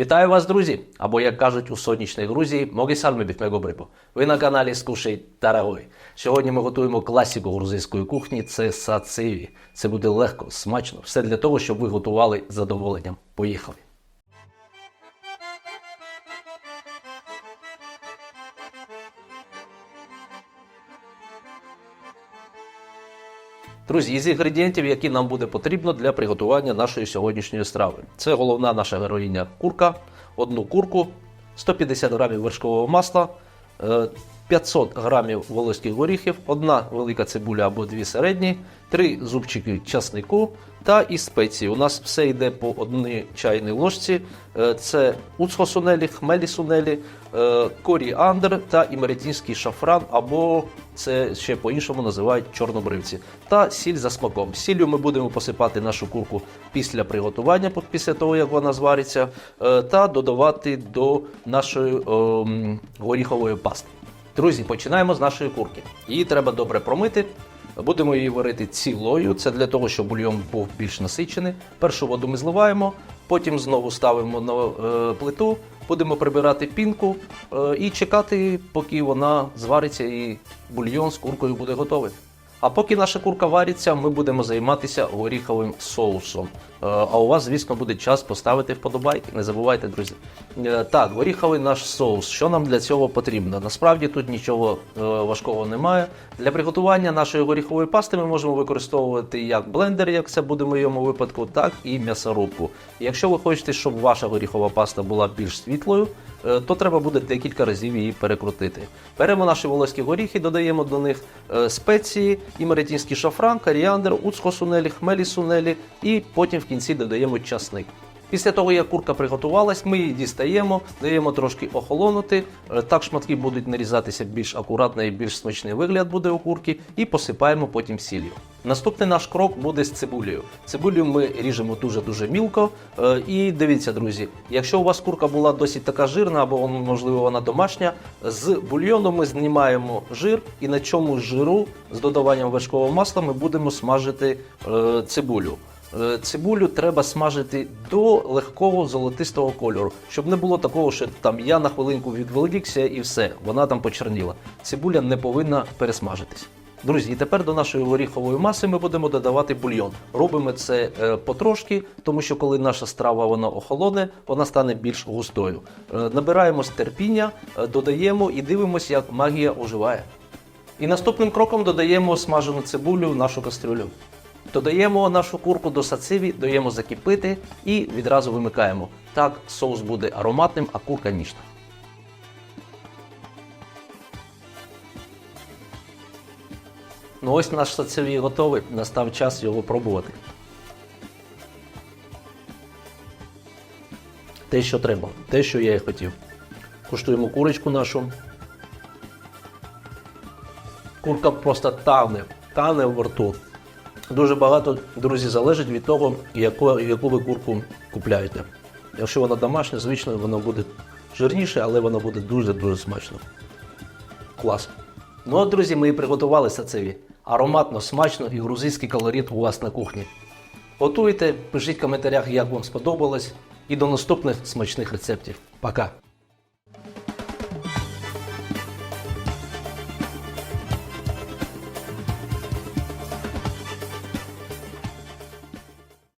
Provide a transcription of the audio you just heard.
Вітаю вас, друзі! Або як кажуть у сонячній Грузії, моги сальми бітмего брибо. Ви на каналі Скушай Тарагой. Сьогодні ми готуємо класіку грузинської кухні. Це сациві. Це буде легко, смачно. Все для того, щоб ви готували задоволенням. Поїхали! Друзі, із інгредієнтів, які нам буде потрібно для приготування нашої сьогоднішньої страви. Це головна наша героїня курка, одну курку, 150 грамів вершкового масла, е, 500 грамів волоських горіхів, одна велика цибуля або дві середні, три зубчики часнику та і спеції. У нас все йде по одній чайній ложці. Е, Це уцхосунелі, хмелі сунелі, е, коріандр та імеретінський шафран, або це ще по-іншому називають чорнобривці. Та сіль за смаком. Сіллю ми будемо посипати нашу курку після приготування, після того як вона звариться, е, та додавати до нашої ем, горіхової пасти. Друзі, починаємо з нашої курки. Її треба добре промити. Будемо її варити цілою. Це для того, щоб бульйон був більш насичений. Першу воду ми зливаємо, потім знову ставимо на е, плиту, будемо прибирати пінку е, і чекати, поки вона звариться і бульйон з куркою буде готовий. А поки наша курка вариться, ми будемо займатися горіховим соусом. Е, А у вас, звісно, буде час поставити вподобайки. Не забувайте, друзі. Е, Так, горіховий наш соус. Що нам для цього потрібно? Насправді тут нічого е, важкого немає. Для приготування нашої горіхової пасти ми можемо використовувати як блендер, як це буде в моєму випадку, так і м'ясорубку. Якщо ви хочете, щоб ваша горіхова паста була більш світлою, то треба буде декілька разів її перекрутити. Беремо наші волоські горіхи, додаємо до них е, спеції, імеретінський шафран, коріандр, уцхосунелі, хмелі сунелі і потім в кінці додаємо часник. Після того, як курка приготувалась, ми її дістаємо, даємо трошки охолонути. Е, Так шматки будуть нарізатися більш акуратно і більш смачний вигляд буде у курки, і посипаємо потім сіллю. Наступний наш крок буде з цибулею. Цибулю ми ріжемо дуже-дуже мілко. Е, І дивіться, друзі, якщо у вас курка була досить така жирна, або можливо вона домашня, з бульйону ми знімаємо жир, і на цьому жиру з додаванням вершкового масла ми будемо смажити е, цибулю. Е, Цибулю треба смажити до легкого золотистого кольору, щоб не було такого, що там я на хвилинку відволікся і все, вона там почерніла. Цибуля не повинна пересмажитись. Друзі, тепер до нашої горіхової маси ми будемо додавати бульйон. Робимо це е, потрошки, тому що коли наша страва вона охолоне, вона стане більш густою. Е, набираємо терпіння, е, додаємо і дивимося, як магія оживає. І наступним кроком додаємо смажену цибулю в нашу кастрюлю. Додаємо нашу курку до сациві, даємо закипити і відразу вимикаємо. Так соус буде ароматним, а курка ніжна. Ну ось наш сациві готовий. Настав час його пробувати. Те, що треба, те, що я і хотів. Куштуємо курочку нашу. Курка просто тане, тане в рту. Дуже багато, друзі, залежить від того, яку, яку ви курку купляєте. Якщо вона домашня, звично воно буде жирніше, але воно буде дуже-дуже смачно. Клас. Ну от, друзі, ми і приготували сацеві. Ароматно, смачно і грузинський колорит у вас на кухні. Готуйте, пишіть в коментарях, як вам сподобалось. І до наступних смачних рецептів. Пока!